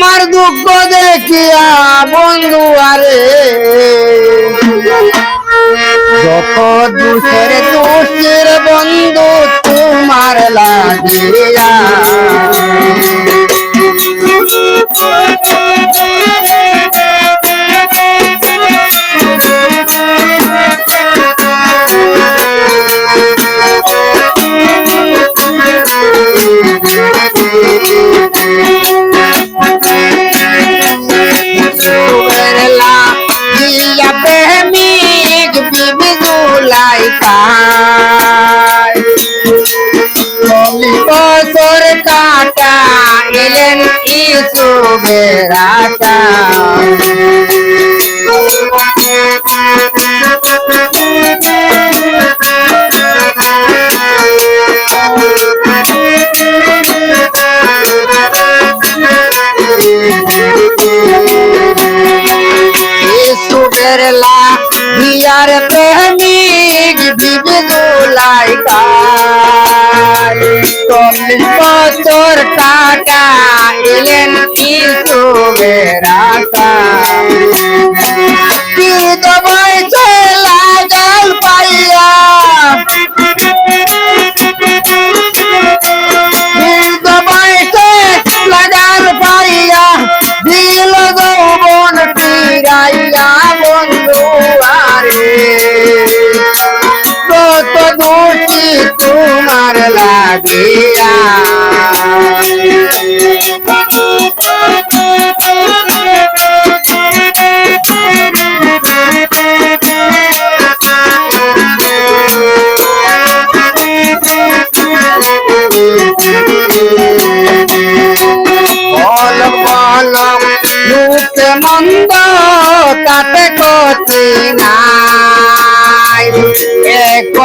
আমার দুঃখ দেখিয়া বন্ধু আরে। যত দুঃখের দুঃখের বন্ধু তোমার লাগিয়া পায় বছর কাটা এলেন ইসু বেড়াটা ইসু বেড়লা বিবি চল্লিশ বছর কাটা এলেন লাগিয়া মন্দ তাতে নাই এ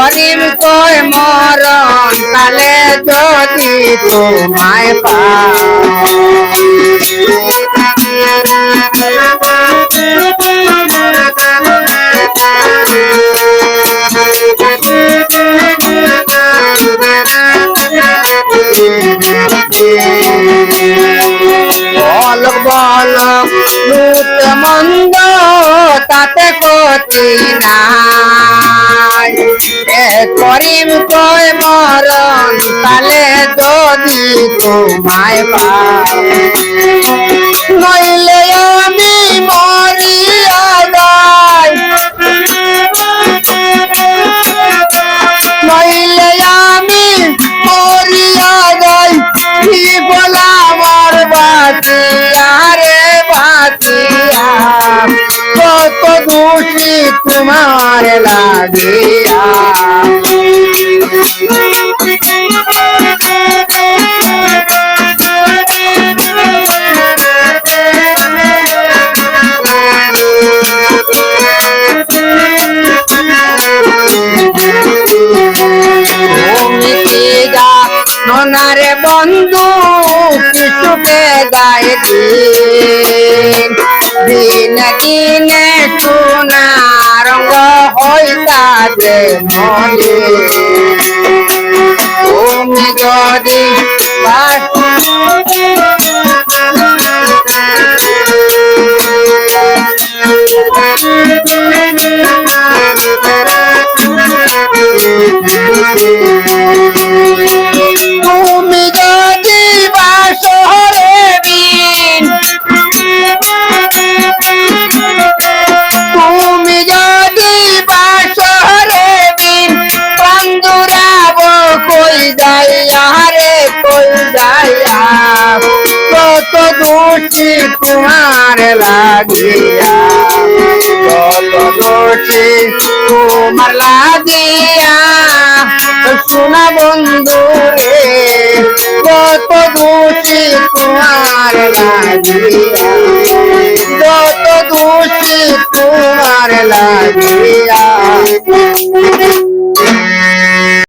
করিম কয় মরণ তালে যদি তোমায় বল বল লুট মন্দ তাতে নাই। এ করিম কয় মরণ তালে যদি তোমায় পাই নইলে আমি মরিয়া যাই। নইলে আমি মরিয়া যাই। কি বলা আমার বাঁচিয়া রে বাঁচিয়া। কত দোষী তোমার লাগিয়া তুমি কি যা ননারে বন্ধু কিছুকে গায়ে দিন। দিন দিনে হইতা যে মনে তুমি কত দোষী তোমার লাগিয়া। কত দোষী তোমার লাগিয়া। শোনা বন্ধু রে, কত দোষী তোমার লাগিয়া। কত দোষী তোমার লাগিয়া।